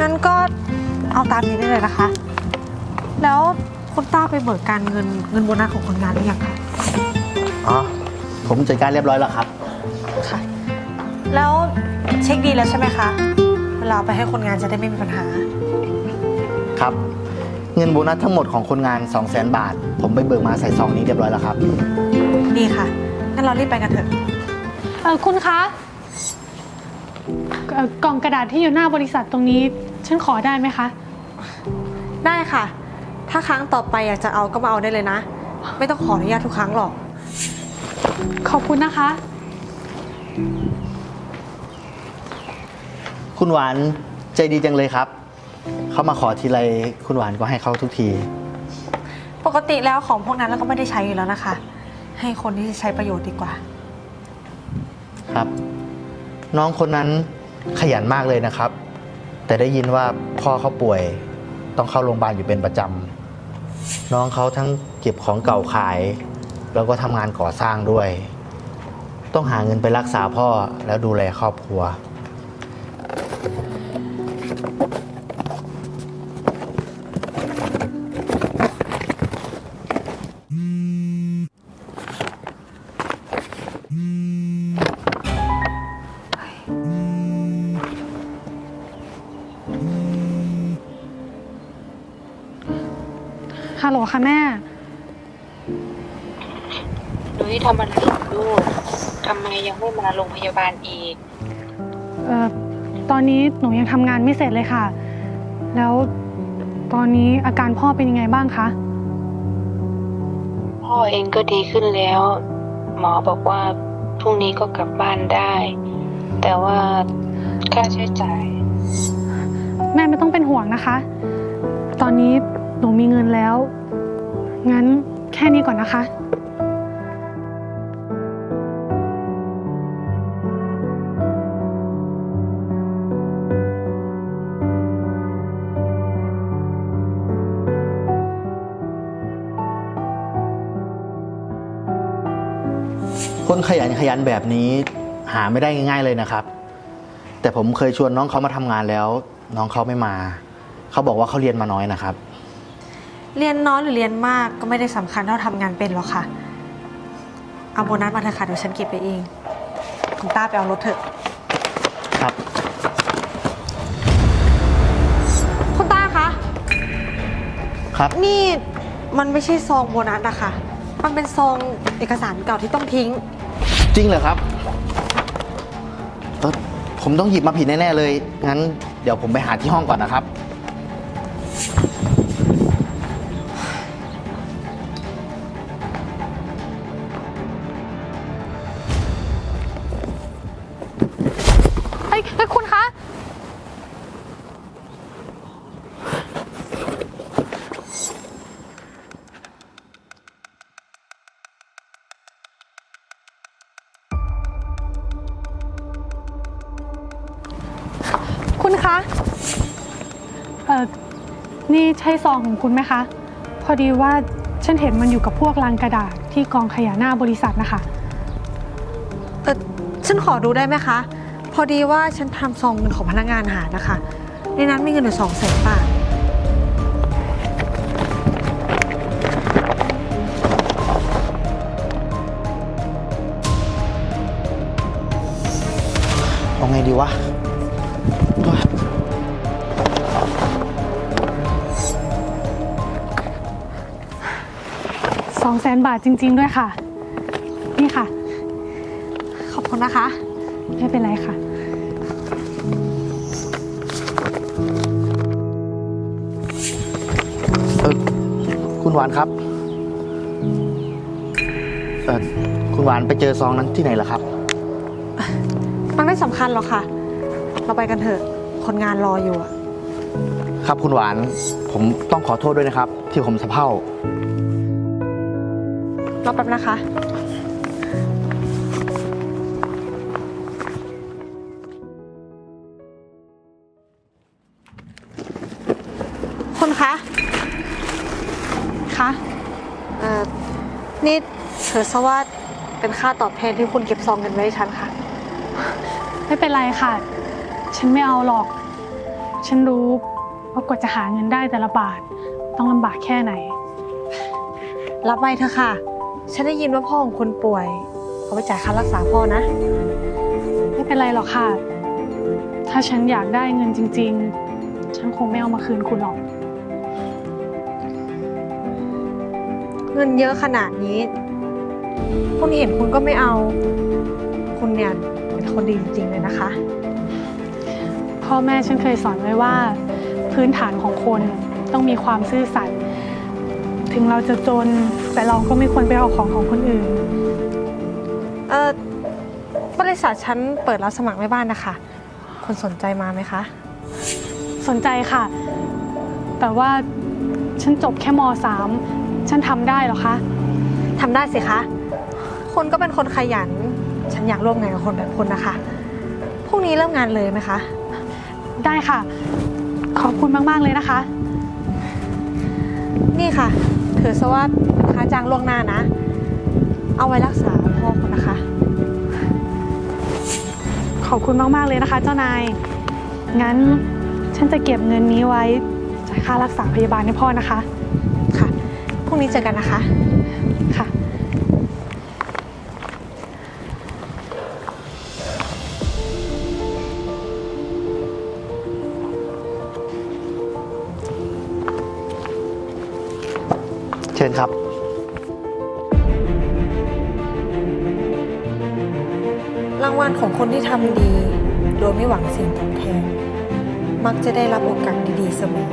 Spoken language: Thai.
งั้นก็เอาตามนี้ได้เลยนะคะ แล้วคุณต้าไปเบิกการเงินเงินโบนัสของคนงานหรือยังคะ อ๋อ ผมจัดการเรียบร้อยแล้วครับ ค่ะ แล้วเช็คดีแล้วใช่ไหมคะ เวลาเอาไปให้คนงานจะได้ไม่มีปัญหา ครับ เงินโบนัสทั้งหมดของคนงาน 2 0 0 0 0 0 บาท ผมไปเบิกมาใส่ซองนี้เรียบร้อยแล้วครับ ดีค่ะ งั้นเรารีบไปกันเถอะ เออคุณคะ เอ่อกล่องกระดาษที่อยู่หน้าบริษัทตรงนี้ ฉันขอได้ไหมคะ ได้ค่ะ ถ้าครั้งต่อไปอยากจะเอาก็มาเอาได้เลยนะ ไม่ต้องขออนุญาตทุกครั้งหรอก ขอบคุณนะคะ คุณหวานใจดีจังเลยครับ เขามาขอทีไรคุณหวานก็ให้เขาทุกที ปกติแล้วของพวกนั้นเราก็ไม่ได้ใช้อยู่แล้วนะคะ ให้คนที่ใช้ประโยชน์ดีกว่า ครับ น้องคนนั้น ขยันมากเลยนะครับ แต่ได้ยินว่าพ่อเขาป่วย ต้องเข้าโรงพยาบาลอยู่เป็นประจำน้องเขาทั้งเก็บของเก่าขาย แล้วก็ทำงานก่อสร้างด้วย ต้องหาเงินไปรักษาพ่อแล้วดูแลครอบครัว ฮัลโหลค่ะแม่นุ้ยทำอะไรอยู่ลูกทำไมยังไม่มาโรงพยาบาลอีก เอ่อตอนนี้หนูยังทำงานไม่เสร็จเลยค่ะ แล้วตอนนี้อาการพ่อเป็นยังไงบ้างคะ พ่อเองก็ดีขึ้นแล้ว หมอบอกว่าพรุ่งนี้ก็กลับบ้านได้ แต่ว่าค่าใช้จ่าย แม่ไม่ต้องเป็นห่วงนะคะ ตอนนี้ หนูมีเงินแล้ว งั้นแค่นี้ก่อนนะคะ คนขยันขยันแบบนี้หาไม่ได้ง่ายๆเลยนะครับ แต่ผมเคยชวนน้องเขามาทำงานแล้ว น้องเขาไม่มา เขาบอกว่าเขาเรียนมาน้อยนะครับ เรียนน้อยหรือเรียนมากก็ไม่ได้สำคัญเท่าทำงานเป็นหรอกค่ะ เอาโบนัสมาเถอะค่ะเดี๋ยวฉันเก็บไปเองคุณต้าไปเอารถเถอะ ครับ คุณต้าคะ ครับ นี่มันไม่ใช่ซองโบนัสนะคะ มันเป็นซองเอกสารเก่าที่ต้องทิ้ง จริงเหรอครับเอ่อผมต้องหยิบมาผิดแน่ ๆ เลย งั้นเดี๋ยวผมไปหาที่ห้องก่อนนะครับ คุณคะ เอ่อ นี่ใช่ซองของคุณไหมคะ พอดีว่าฉันเห็นมันอยู่กับพวกลังกระดาษที่กองขยะหน้าบริษัทนะคะ เออฉันขอดูได้ไหมคะ พอดีว่าฉันทำซองเงินของพนักงานหายนะคะ ในนั้นมีเงินอยู่สองแสนบาท เอาไงดีวะ สองแสนบาทจริง ๆ ด้วยค่ะ นี่ค่ะ ขอบคุณนะคะ ไม่เป็นไรค่ะ เออคุณหวานครับ เออคุณหวานไปเจอซองนั้นที่ไหนล่ะครับ มันไม่สำคัญหรอกค่ะ เราไปกันเถอะ คนงานรออยู่อะครับคุณหวาน ผมต้องขอโทษด้วยนะครับ ที่ผมสะเพร่า รอแป๊บนะคะ คุณคะ คะเอ่อนี่ถือซะว่าเป็นค่าตอบแทนที่คุณเก็บซองเงินไว้ให้ฉันค่ะ ไม่เป็นไรค่ะ ฉันไม่เอาหรอก ฉันรู้ว่ากว่าจะหาเงินได้แต่ละบาทต้องลำบากแค่ไหน รับไว้เถอะค่ะ ฉันได้ยินว่าพ่อของคุณป่วยเอาไปจ่ายค่ารักษาพ่อนะ ไม่เป็นไรหรอกค่ะ ถ้าฉันอยากได้เงินจริง ๆ ฉันคงไม่เอามาคืนคุณหรอก เงินเยอะขนาดนี้ คุณเห็นคุณก็ไม่เอา คุณเนี่ยเป็นคนดีจริงๆเลยนะคะ พ่อแม่ฉันเคยสอนไว้ว่า พื้นฐานของคนต้องมีความซื่อสัตย์ถึงเราจะจนแต่เราก็ไม่ควรไปเอาของของคนอื่น เออบริษัทฉันเปิดรับสมัครแม่บ้านนะคะคุณสนใจมาไหมคะ สนใจค่ะ แต่ว่าฉันจบแค่ม .3 ฉันทำได้เหรอคะทำได้สิคะ คุณก็เป็นคนขยัน ฉันอยากร่วมงานกับคนแบบคุณนะคะ พรุ่งนี้เริ่มงานเลยไหมคะ ได้ค่ะ ขอบคุณมาก ๆ เลยนะคะ นี่ค่ะ ถือซะว่าเป็นค่าจ้างล่วงหน้านะ เอาไว้รักษาพ่อคุณนะคะ ขอบคุณมาก ๆ เลยนะคะ เจ้านาย งั้นฉันจะเก็บเงินนี้ไว้จ่ายค่ารักษาพยาบาลให้พ่อนะคะ ค่ะ พรุ่งนี้เจอกันนะคะค่ะ เชิญครับ รางวัลของคนที่ทำดี โดยไม่หวังสิ่งตอบแทน มักจะได้รับโอกาสดีๆเสมอ